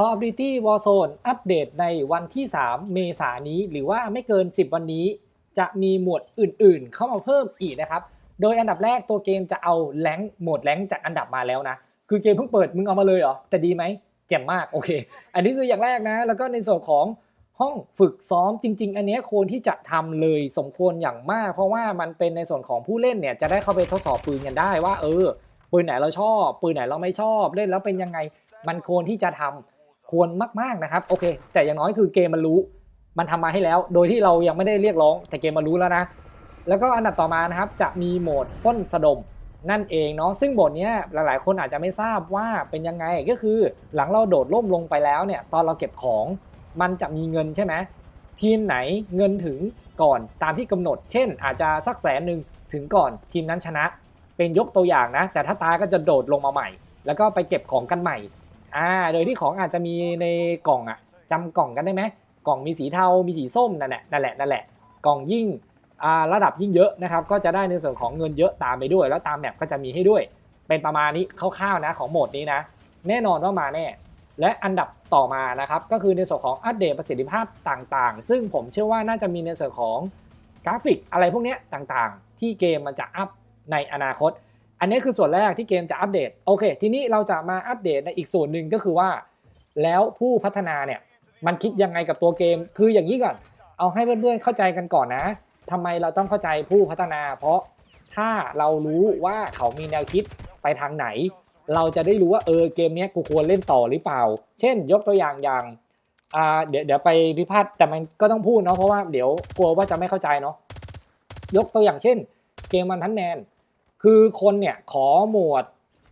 Call of Duty Warzone อัปเดตในวันที่ 3 เมษายนนี้ หรือว่าไม่เกิน 10 วันนี้ จะมีหมวดอื่นๆ เข้ามาเพิ่มอีกนะครับ โดยอันดับแรกตัวเกมจะเอาแรงค์โหมดแรงจากอันดับมาแล้วนะ คือเกมเพิ่งเปิดมึงเอามาเลยเหรอแต่ดีไหมแจ่มมากโอเค อันนี้คืออย่างแรกนะ แล้วก็ในส่วนของห้องฝึกซ้อมจริง ๆ อันเนี้ยควรที่จะทำเลยสมควรอย่างมาก เพราะว่ามันเป็นในส่วนของผู้เล่นเนี่ยจะได้เข้าไปทดสอบปืนกันได้ว่า เออปืนไหนเราชอบ ปืนไหนเราไม่ชอบเล่นแล้วเป็นยังไงมันควรที่จะทำ ควรมากๆนะครับโอเค แต่อย่างน้อยคือเกมมันรู้ มันทำมาให้แล้ว โดยที่เรายังไม่ได้เรียกร้อง แต่เกมมารู้แล้วนะ แล้วก็อันดับต่อมานะครับจะมีโหมดปล้นสะดมนั่นเองเนาะซึ่งโหมดนี้หลาย ๆ คนอาจจะไม่ทราบว่าเป็นยังไงก็คือหลังเราโดดล่มลงไปแล้วเนี่ยตอนเราเก็บของมันจะมีเงินใช่ไหมทีมไหนเงินถึงก่อนตามที่กำหนด เช่น อาจจะสักแสนหนึ่งถึงก่อนทีมนั้นชนะ เป็นยกตัวอย่างนะ แต่ถ้าตายก็จะโดดลงมาใหม่ แล้วก็ไปเก็บของกันใหม่ อ่า โดยที่ของอาจจะมีในกล่องอะจำกล่องกันได้ไหมกล่องมีสีเทา มีสีส้มนั่นแหละ นั่นแหละ นั่นแหละ กล่องยิ่งอ่าระดับยิ่งเยอะนะครับ ก็จะได้ในส่วนของเงินเยอะตามไปด้วย แล้วตามแมปก็จะมีให้ด้วย เป็นประมาณนี้คร่าวๆนะของโหมดนี้นะ แน่นอนว่ามาแน่ และอันดับต่อมานะครับ ก็คือในส่วนของอัปเดตประสิทธิภาพต่างๆ ซึ่งผมเชื่อว่าน่าจะมีในส่วนของกราฟิกอะไรพวกนี้ต่างๆ ที่เกมมันจะอัพในอนาคต อันนี้คือส่วนแรกที่เกมจะอัปเดตโอเค ทีนี้เราจะมาอัปเดตในอีกส่วนหนึ่งก็คือว่า แล้วผู้พัฒนาเนี่ยมันคิดยังไงกับตัวเกม คืออย่างนี้ก่อน เอาให้เพื่อนๆเข้าใจกันก่อนนะทำไมเราต้องเข้าใจผู้พัฒนา เพราะถ้าเรารู้ว่าเขามีแนวคิดไปทางไหน เราจะได้รู้ว่าเออเกมนี้กูควรเล่นต่อหรือเปล่า เช่น ยกตัวอย่างอย่างเดี๋ยวเดี๋ยวไปพิพาทแต่มันก็ต้องพูดเนาะเพราะว่าเดี๋ยวกลัวว่าจะไม่เข้าใจเนาะยกตัวอย่างเช่น เกมมันทันแนน คือคนเนี่ยขอหมวด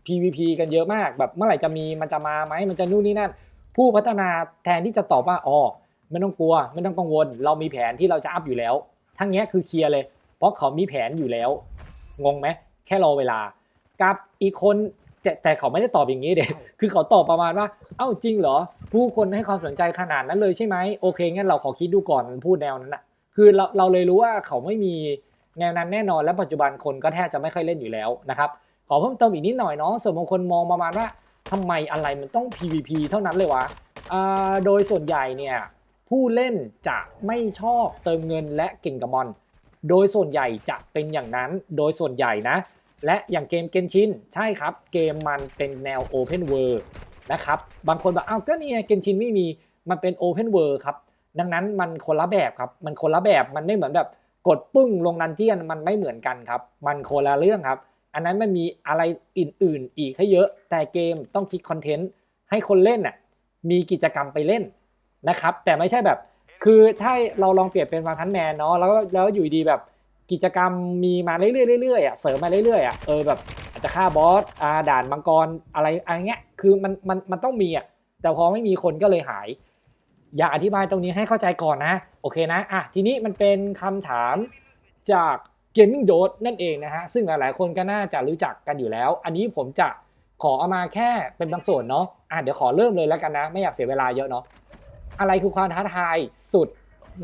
PVP กันเยอะมาก แบบเมื่อไหร่จะมีมันจะมาไหมมันจะนู่นนี่นั่น ผู้พัฒนาแทนที่จะตอบว่าอ๋อไม่ต้องกลัว ไม่ต้องกังวล เรามีแผนที่เราจะอัพอยู่แล้ว ทั้งนี้คือเคลียร์เลย เพราะเขามีแผนอยู่แล้ว งงไหมแค่รอเวลา กับอีกคนแต่แต่เขาไม่ได้ตอบอย่างนี้เด็กคือเขาตอบประมาณว่า เอ้าจริงเหรอ ผู้คนให้ความสนใจขนาดนั้นเลยใช่ไหมโอเคงั้นเราขอคิดดูก่อนพูดแนวนั้นอะคือเราเราเลยรู้ว่าเขาไม่มี แนวนั้นแน่นอนและปัจจุบันคนก็แทบจะไม่ค่อยเล่นอยู่แล้วนะครับขอเพิ่มเติมอีกนิดหน่อยเนาะส่วนบางคนมองประมาณว่าทำไมอะไรมันต้อง PVP เท่านั้นเลยวะโดยส่วนใหญ่เนี่ยผู้เล่นจะไม่ชอบเติมเงินและเก่งกับมอน โดยส่วนใหญ่จะเป็นอย่างนั้นโดยส่วนใหญ่นะ และอย่างเกมเกนชินใช่ครับ เกมมันเป็นแนว Open World นะครับ บางคนบอกอ้าวก็เนี่ยเกนชินไม่มีมันเป็น Open World ครับ ดังนั้นมันคนละแบบครับ มันคนละแบบมันไม่เหมือนแบบ กดปึ้งลงดันเจียนมันไม่เหมือนกันครับ มันโคนละเรื่องครับ อันนั้นมันมีอะไรอื่น ๆ อีกให้เยอะ แต่เกมต้องคิดคอนเทนต์ให้คนเล่นน่ะมีกิจกรรมไปเล่นนะครับ แต่ไม่ใช่แบบ คือถ้าเราลองเปรียบเป็นวันพันแมนเนาะแล้วแล้วอยู่ดีแบบกิจกรรมมีมาเรื่อยๆเรื่อยอะเสริมมาเรื่อยๆอะเออแบบอาจจะฆ่าบอสอาด่านมังกรอะไรอะไรเงี้ยคือมันมันมันต้องมีอะแต่พอไม่มีคนก็เลยหาย อยากอธิบายตรงนี้ให้เข้าใจก่อนนะ อเคนะอะทีนี้มันเป็นคำถามจาก Gaming d o t นั่นเองนะฮะ ซึ่งหลายๆคนก็น่าจะรู้จักกันอยู่แล้ว อันนี้ผมจะขอเอามาแค่เป็นบางส่วนเนาะอะเดี๋ยวขอเริ่มเลยแล้วกันนะ ไม่อยากเสียเวลาเยอะเนาะอะไรคือความท้าทายสุด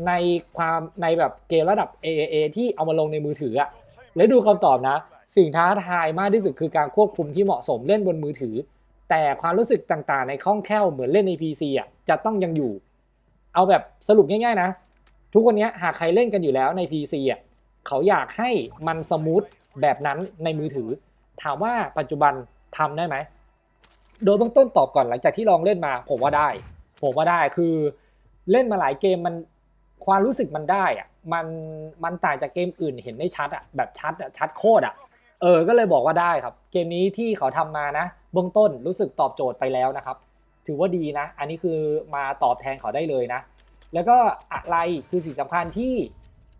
ในความในแบบเกมระดับ AAA ที่เอามาลงในมือถืออะและดูคำตอบนะ สิ่งท้าทายมากที่สุดคือการควบคุมที่เหมาะสมเล่นบนมือถือ แต่ความรู้สึกต่างๆ ในคล่องแคล่วเหมือนเล่นใน PC อะจะต้องยังอยู่ เอาแบบสรุปง่ายๆนะ ทุกวันนี้หากใครเล่นกันอยู่แล้วใน PC อะเขาอยากให้มันสมูทแบบนั้นในมือถือ ถามว่าปัจจุบันทำได้ไหม โดยเบื้องต้นตอบก่อนหลังจากที่ลองเล่นมาผมว่าได้ ผมว่าได้คือเล่นมาหลายเกมมันความรู้สึกมันได้อะมันมันต่างจากเกมอื่นเห็นได้ชัดอะแบบชัดอะชัดโคตรอะเออ ก็เลยบอกว่าได้ครับ เกมนี้ที่เขาทำมานะ เบื้องต้นรู้สึกตอบโจทย์ไปแล้วนะครับ ถือว่าดีนะ อันนี้คือมาตอบแทนเขาได้เลยนะ แล้วก็อะไรคือสิ่งสำคัญที่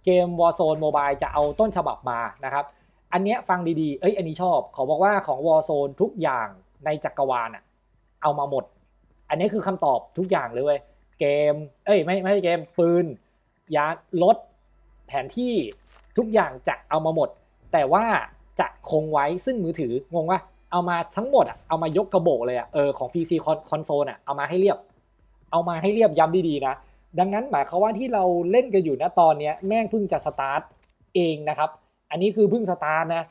เกม Warzone Mobile จะเอาต้นฉบับมานะครับอันเนี้ยฟังดีๆ เอ้ย อันนี้ชอบเขาบอกว่าของ Warzone ทุกอย่างในจักรวาลอะเอามาหมด อันนี้คือคำตอบทุกอย่างเลยเว้ย เกม เอ้ย ไม่ไม่ใช่เกม ปืน ยานรถ แผนที่ทุกอย่างจะเอามาหมด แต่ว่าจะคงไว้ซึ่งมือถืองงว่าเอามาทั้งหมดอะเอามายกกระโบกเลยอะเออของ PC คอนโซลอะเอามาให้เรียบ เอามาให้เรียบย้ำดีๆนะ ดังนั้นหมายความว่าที่เราเล่นกันอยู่นะตอนเนี้ยแม่งเพิ่งจะสตาร์ทเองนะครับ อันนี้คือเพิ่งสตาร์ทนะ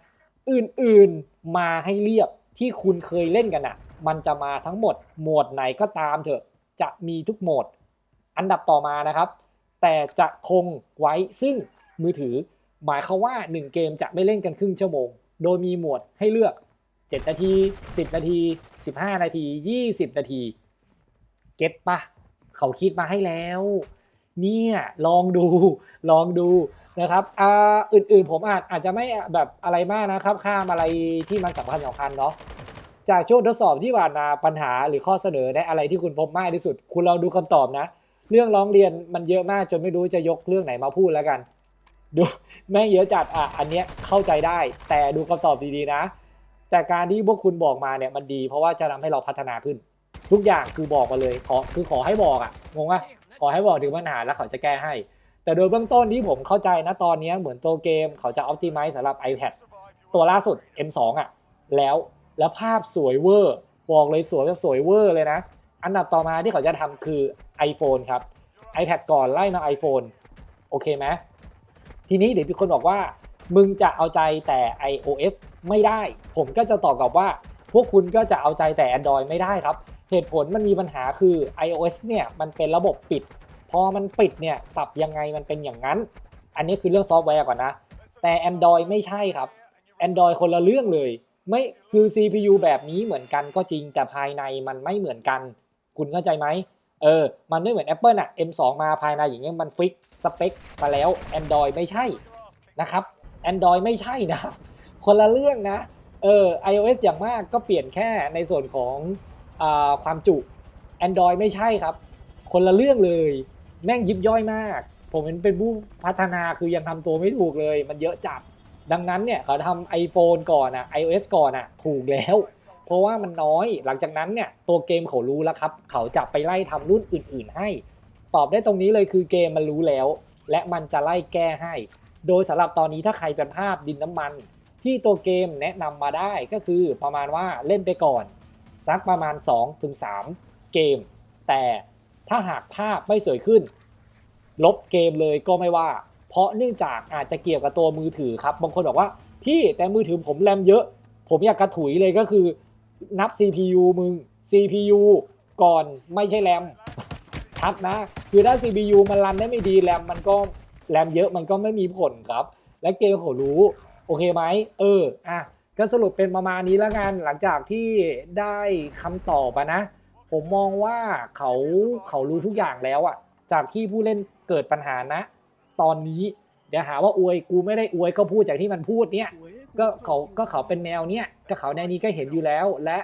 อื่นๆมาให้เรียบที่คุณเคยเล่นกันอะมันจะมาทั้งหมดโหมดไหนก็ตามเถอะ จะมีทุกโหมด อันดับต่อมานะครับ แต่จะคงไว้ซึ่งมือถือ หมายความว่า 1 เกมจะไม่เล่นกันครึ่งชั่วโมง โดยมีหมวดให้เลือก 7 นาที 10 นาที 15 นาที 20 นาที เก็ตปะ เขาคิดมาให้แล้ว เนี่ยลองดูลองดูนะครับอ่าอื่นๆผมอาจอาจจะไม่แบบอะไรมากนะครับ ข้ามอะไรที่มันสำคัญสำคัญเนาะจากช่วงทดสอบที่ผ่านมาปัญหาหรือข้อเสนอในอะไรที่คุณพบมากที่สุด คุณลองดูคำตอบนะ เรื่องร้องเรียนมันเยอะมากจนไม่รู้จะยกเรื่องไหนมาพูดแล้วกัน ดูแม่งเยอะจัดอะอันเนี้ยเข้าใจได้ แต่ดูคำตอบดีๆนะ แต่การที่พวกคุณบอกมาเนี่ยมันดี เพราะว่าจะทำให้เราพัฒนาขึ้น ทุกอย่างคือบอกมาเลยขอคือขอให้บอกอะงงปะขอให้บอกถึงปัญหาแล้วเขาจะแก้ให้ แต่โดยเบื้องต้นที่ผมเข้าใจนะตอนนี้เหมือนตัวเกมเขาจะ optimize สำหรับ iPad ตัวล่าสุด M2 อะแล้วแล้วภาพสวยเวอร์บอกเลยสวยแบบสวยเวอร์เลยนะ อันดับต่อมาที่เขาจะทำคือ iPhone ครับ iPad ก่อนไล่มา iPhone โอเคไหมทีนี้เดี๋ยวมีคนบอกว่า มึงจะเอาใจแต่ iOS ไม่ได้ ผมก็จะตอบกลับว่า พวกคุณก็จะเอาใจแต่ Android ไม่ได้ครับ เหตุผลมันมีปัญหาคือ iOS เนี่ยมันเป็นระบบปิด พอมันปิดเนี่ยปรับยังไงมันเป็นอย่างนั้น อันนี้คือเรื่องซอฟต์แวร์ก่อนนะ แต่ Android ไม่ใช่ครับ Android คนละเรื่องเลยไม่คือ CPU แบบนี้เหมือนกันก็จริงแต่ภายในมันไม่เหมือนกัน คุณเข้าใจไหมเออ มันไม่เหมือน Apple อะ M2 มาภายในอย่างเงี้ยมันฟิกสเปคมาแล้ว Android ไม่ใช่นะครับ Android ไม่ใช่นะ คนละเรื่องนะ เออ iOS อย่างมากก็เปลี่ยนแค่ในส่วนของ ความจุ Android ไม่ใช่ครับ คนละเรื่องเลย แม่งยิบย่อยมาก ผมเป็นเป็นผู้พัฒนาคือยังทำตัวไม่ถูกเลย มันเยอะจัด ดังนั้นเนี่ยเขาทำ iPhone ก่อนอะ iOS ก่อนอะถูกแล้ว เพราะว่ามันน้อย หลังจากนั้นเนี่ยตัวเกมเขารู้แล้วครับ เขาจะไปไล่ทำรุ่นอื่น ๆ ให้ ตอบได้ตรงนี้เลยคือเกมมันรู้แล้ว และมันจะไล่แก้ให้ โดยสำหรับตอนนี้ถ้าใครเป็นภาพดินน้ำมัน ที่ตัวเกมแนะนำมาได้ก็คือประมาณว่าเล่นไปก่อน สักประมาณ 2-3 เกม แต่ถ้าหากภาพไม่สวยขึ้น ลบเกมเลยก็ไม่ว่า เพราะเนื่องจากอาจจะเกี่ยวกับตัวมือถือครับ บางคนบอกว่าพี่แต่มือถือผมแรมเยอะ ผมอยากกระถุยเลยก็คือนับ CPU มึง CPU ก่อนไม่ใช่แรมชัดนะ คือถ้า CPU มันรันได้ไม่ดีแรมมันก็แรมเยอะมันก็ไม่มีผลครับ และเกมเขารู้ โอเคไหมเอออะ ก็สรุปเป็นประมาณนี้แล้วกันหลังจากที่ได้คำตอบนะ ผมมองว่าเขาเขารู้ทุกอย่างแล้วอะจากที่ผู้เล่นเกิดปัญหานะ ตอนนี้เดี๋ยวหาว่าอวยกูไม่ได้อวยก็พูดจากที่มันพูดเนี่ยก็เขาก็เขาเป็นแนวเนี้ยก็เขาแนวนี้ก็เห็นอยู่แล้ว และ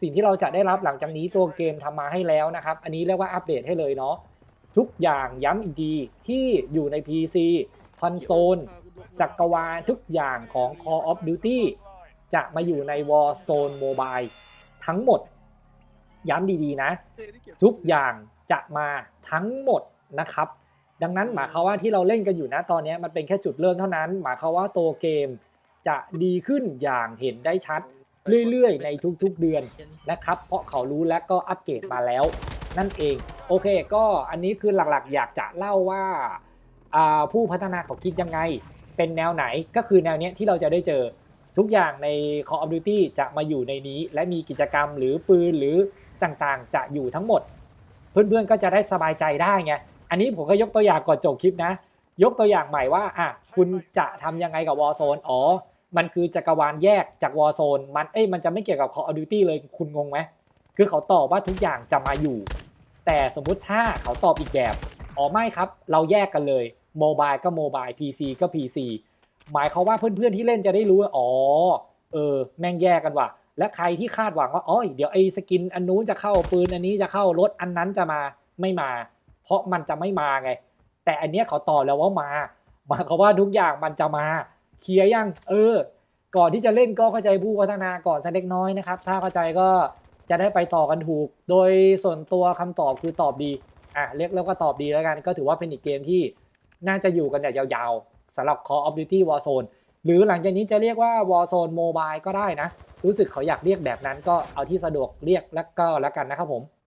สิ่งที่เราจะได้รับหลังจากนี้ตัวเกมทำมาให้แล้วนะครับ อันนี้เรียกว่าอัปเดตให้เลยเนาะทุกอย่างย้ำอีกทีที่อยู่ใน PC คอนโซลจักรวาลทุกอย่างของ Call of Duty จะมาอยู่ใน Warzone Mobile ทั้งหมด ย้ำดีๆนะ ทุกอย่างจะมาทั้งหมดนะครับ ดังนั้นหมายความว่าที่เราเล่นกันอยู่นะตอนนี้มันเป็นแค่จุดเริ่มเท่านั้น หมายความว่าตัวเกมจะดีขึ้นอย่างเห็นได้ชัดเรื่อยๆ ในทุกๆเดือนนะครับ เพราะเขารู้และก็อัปเกรดมาแล้ว นั่นเอง โอเค ก็อันนี้คือหลักๆ อยากจะเล่าว่าอ่าผู้พัฒนาเขาคิดยังไง เป็นแนวไหนก็คือแนวเนี้ยที่เราจะได้เจอ ทุกอย่างใน Call of Duty จะมาอยู่ในนี้ และมีกิจกรรมหรือปืนหรือต่างๆ จะอยู่ทั้งหมด เพื่อนๆก็จะได้สบายใจได้ไงอันนี้ผมก็ยกตัวอย่างก่อนจบคลิปนะ ยกตัวอย่างใหม่ว่าอะคุณจะทำยังไงกับ Warzone อ๋อ มันคือจักรวาลแยกจาก Warzone มันเอ้ยมันจะไม่เกี่ยวกับ Call of Duty เลยคุณงงไหมคือเขาตอบว่าทุกอย่างจะมาอยู่ แต่สมมุติถ้าเขาตอบอีกแบบอ๋อไม่ครับ เราแยกกันเลยโมบายก็โมบาย PC ก็ PC หมายควาว่าเพื่อนๆที่เล่นจะได้รู้ว่าอ๋อเออแม่งแยกกันว่ะและใครที่คาดหวังว่าอ๋อเดี๋ยวไอ้สกินอันนู้นจะเข้าปืนอันนี้จะเข้ารถอันนั้นจะมาไม่มา เพราะมันจะไม่มาไง แต่อันเนี้ยเขาตอบแล้วว่ามาหมายความว่าทุกอย่างมันจะมาเคลียร์ยังเออ ก่อนที่จะเล่นก็เข้าใจผู้พัฒนาก่อนสักเล็กน้อยนะครับ ถ้าเข้าใจก็จะได้ไปต่อกันถูก โดยส่วนตัวคำตอบคือตอบดีอะเรียกแล้วก็ตอบดีแล้วกัน ก็ถือว่าเป็นอีกเกมที่น่าจะอยู่กันอย่างยาวๆ สำหรับ Call of Duty Warzone หรือหลังจากนี้จะเรียกว่า Warzone Mobile ก็ได้นะ รู้สึกเขาอยากเรียกแบบนั้นก็เอาที่สะดวกเรียกแล้วก็แล้วกันนะครับผม